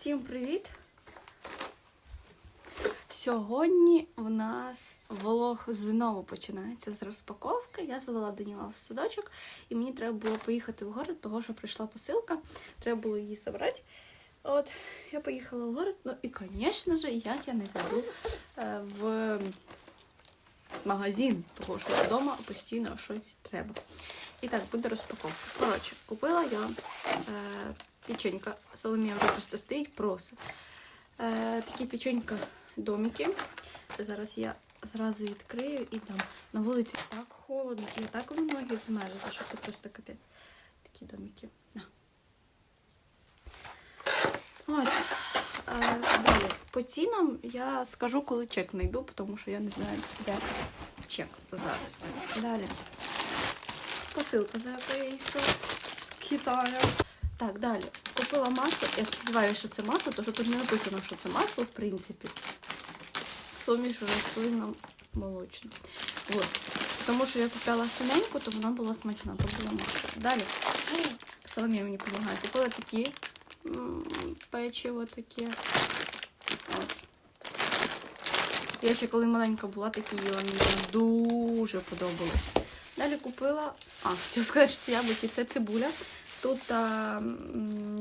Всім привіт! Сьогодні в нас влог знову починається з розпаковки. Я завела Даніла в садочок, і мені треба було поїхати в город, того що прийшла посилка. Треба було її забрати. От, я поїхала в город. Ну і, звісно ж, як я не зайду е, в магазин, того що вдома постійно щось треба. І так, буде розпаковка. Коротше, купила я е, печенька. Соломія вже просто стоїть, просить. Е, такі печенька домики. Зараз я зразу відкрию і дам. На вулиці так холодно, і так воно ноги змерзли, що це просто капець. Такі домики. На. От. Е, далі. По цінам я скажу, коли чек знайду, тому що я не знаю, де чек зараз. Далі. Посилка, за якою я їхала з Китаю. Так, далі. Купила масло. Я сподіваюся, що це масло, тому що тут не написано, що це масло, в принципі. Суміш рослинно молочне. От. Тому що я купила синеньку, то вона була смачна, то було масло. Далі. Соломія мені допомагає. Купила такі печиво таке. От. Я ще коли маленька була, такі їла, мені дуже подобалось. Далі купила. А, хотіла сказати, що це яблуки, це цибуля. Тут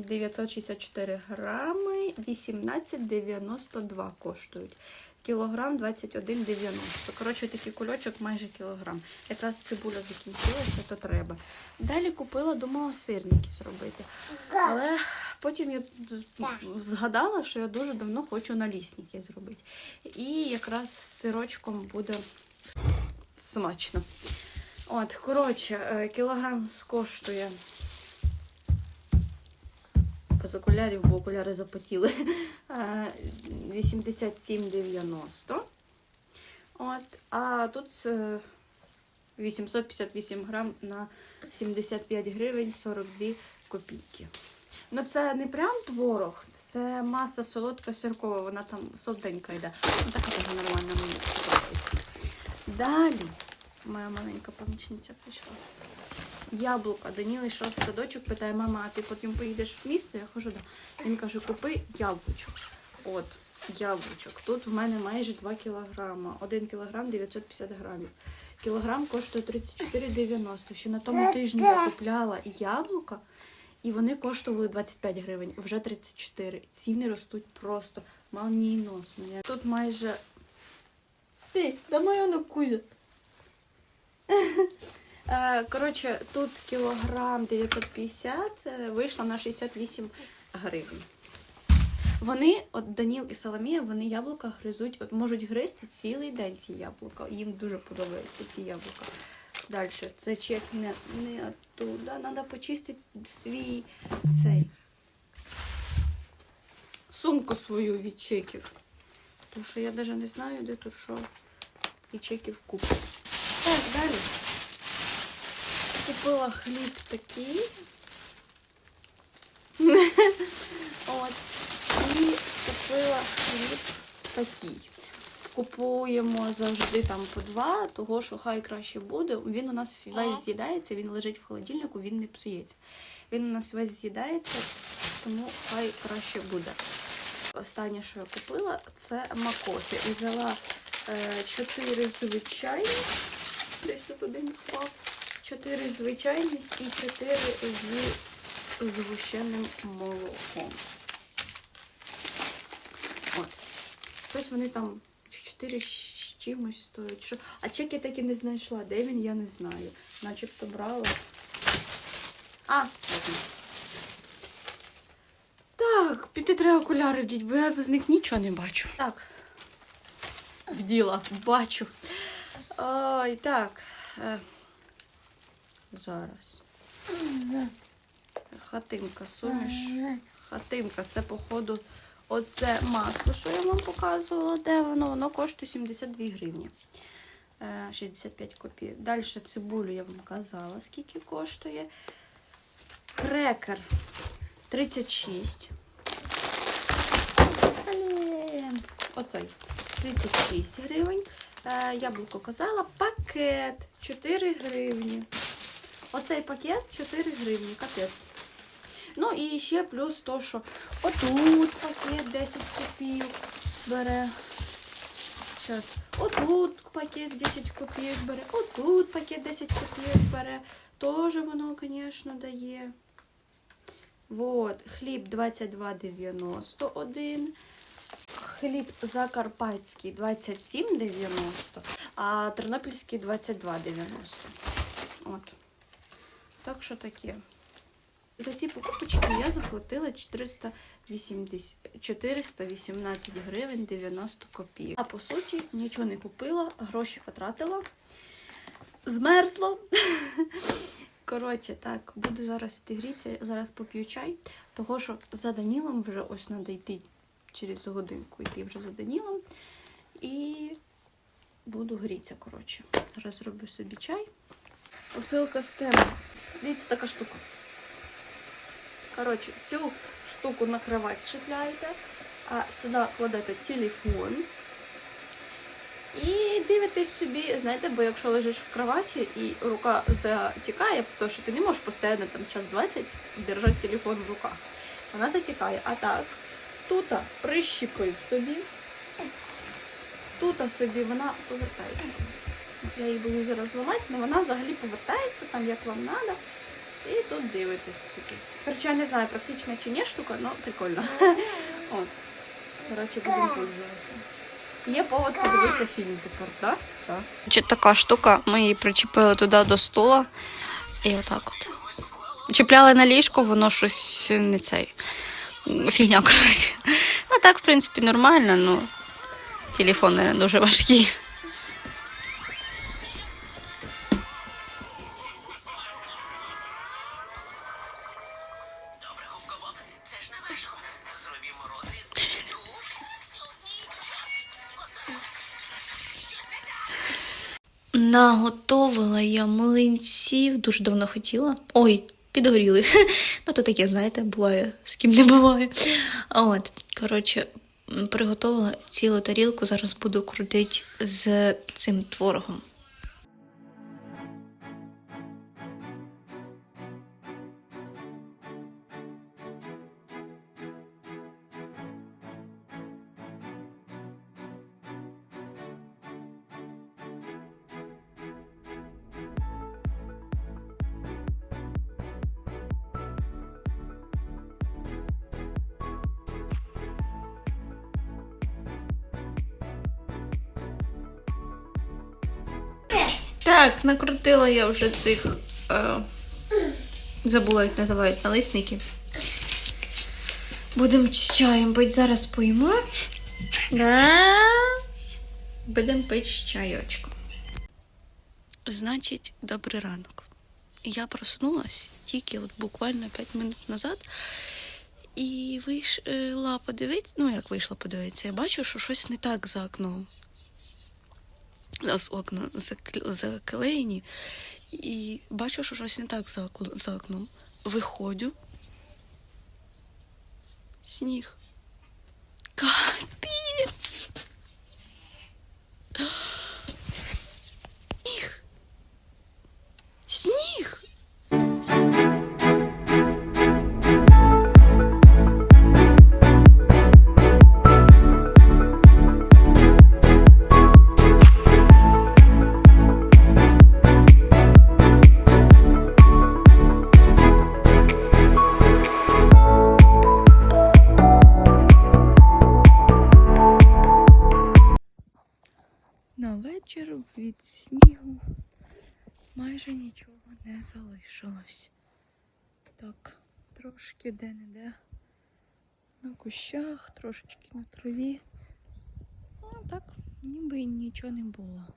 964 грами, 18,92 коштують. Кілограм 21,90. Коротше, такий кульочок майже кілограм. Якраз цибуля закінчилася, то треба. Далі купила, думала сирники зробити. Але потім я згадала, що я дуже давно хочу налісники зробити. І якраз з сирочком буде смачно. От, коротше, е, кілограм коштує. Без окулярів, бо окуляри запотіли. Е, 87,90. От, а тут е, 858 грам на 75 гривень 42 копійки. Ну, це не прям творог, це маса солодка сиркова, вона там солоденька йде. Ну, така дуже нормальна мені. Далі моя маленька помічниця прийшла. Яблука. Даніл йшов в садочок, питає, мама, а ти потім поїдеш в місто? Я кажу, да. Він каже, купи яблучок. От, яблучок. Тут в мене майже 2 кілограма. 1 кілограм 950 грамів. Кілограм коштує 34,90. Ще на тому тижні я купляла яблука, і вони коштували 25 гривень, вже 34. Ціни ростуть просто молнієносно. Я- Тут майже. Ти, да моя Кузя. Е, Коротше, тут кілограм 950 е, вийшло на 68 гривень. Вони, от Даніл і Соломія, вони яблука гризуть, от можуть гризти цілий день ці яблука. Їм дуже подобаються ці яблука. Далі, це чек не, не оттуда. Треба почистити свій цей сумку свою від чеків. Тому що я навіть не знаю, де тут що. І чеків купу. Так, далі. Купила хліб такий. От. І купила хліб такий. Купуємо завжди там по два, того що хай краще буде. Він у нас весь з'їдається, він лежить в холодильнику, він не псується. Він у нас весь з'їдається, тому хай краще буде. Останнє, що я купила, це макофі. Взяла е, 4 звичайні. Десь тут один впав. 4 звичайних і 4 з згущеним молоком. От. Ось вони там 4 з чимось стоять. Що... А чек я так і не знайшла. Де він, я не знаю. Начебто брала. А, ладно. Так, піти треба окуляри вдіть, бо я без них нічого не бачу. Так. Вділа, бачу. Ой, так. Е, зараз. Хатинка, суміш. Хатинка, це, походу, оце масло, що я вам показувала. Де воно? Воно коштує 72 гривні. Е, 65 копійок. Далі цибулю я вам казала, скільки коштує. Крекер 36. Блін. Оцей 36 гривень. Е, яблуко казала. Пакет 4 гривні. Оцей пакет 4 гривні. Капець. Ну і ще плюс то, що отут пакет 10 копійок бере. Щас. Отут пакет 10 копійок бере, отут пакет 10 копійок бере. Тоже воно, звісно, дає. Вот, хліб 22,91. Хліб закарпатський 27,90, а тернопільський 22,90. От. Так що таке. За ці покупочки я заплатила 480, 418 гривень 90 копійок. А по суті, нічого не купила, гроші потратила. Змерзло. Коротше, так, буду зараз іти грітися, зараз поп'ю чай, того що за Данілом вже ось треба йти через годинку, йти вже за Данілом. І буду грітися, коротше. Зараз зроблю собі чай. Посилка з теми. Дивіться, така штука. Коротше, цю штуку на кровать шипляєте, а сюди кладете телефон. І дивитесь собі, знаєте, бо якщо лежиш в кроваті і рука затікає, тому що ти не можеш постійно там час 20 держати телефон в руках. Вона затікає. А так, тут прищепив собі, тут собі вона повертається. Я її буду зараз зламати, але вона взагалі повертається там, як вам треба. І тут дивитесь собі. Коротше, я не знаю, практично чи ні штука, але прикольно. От. Коротше, будемо пользуватися. Є повод подивитися фільм тепер, так? Так. Чи така штука, ми її причепили туди до стула. І отак от. Чіпляли на ліжко, воно щось не цей. Фігня, коротше. Ну так, в принципі, нормально, ну телефон не дуже важкий. Наготовила я млинців, дуже давно хотіла. Ой, підгоріли. Ну, то таке, знаєте, буває, з ким не буває. От, коротше, приготувала цілу тарілку, зараз буду крутити з цим творогом. Так, накрутила я вже цих. Е, забула, як називають налисники. Будемо з чаєм пити зараз поїмо. Да. Будемо пити з чайочком. Значить, добрий ранок. Я проснулась тільки от буквально 5 минут назад. І вийшла подивитися, ну як вийшла подивитися, я бачу, що щось не так за окном. У нас окна закл- заклеєні, і бачу, що щось не так за, окном. Виходжу. Сніг. Капець! Майже нічого не залишилось. Так, трошки де-не-де на кущах, трошечки на траві. Ну, так, ніби нічого не було.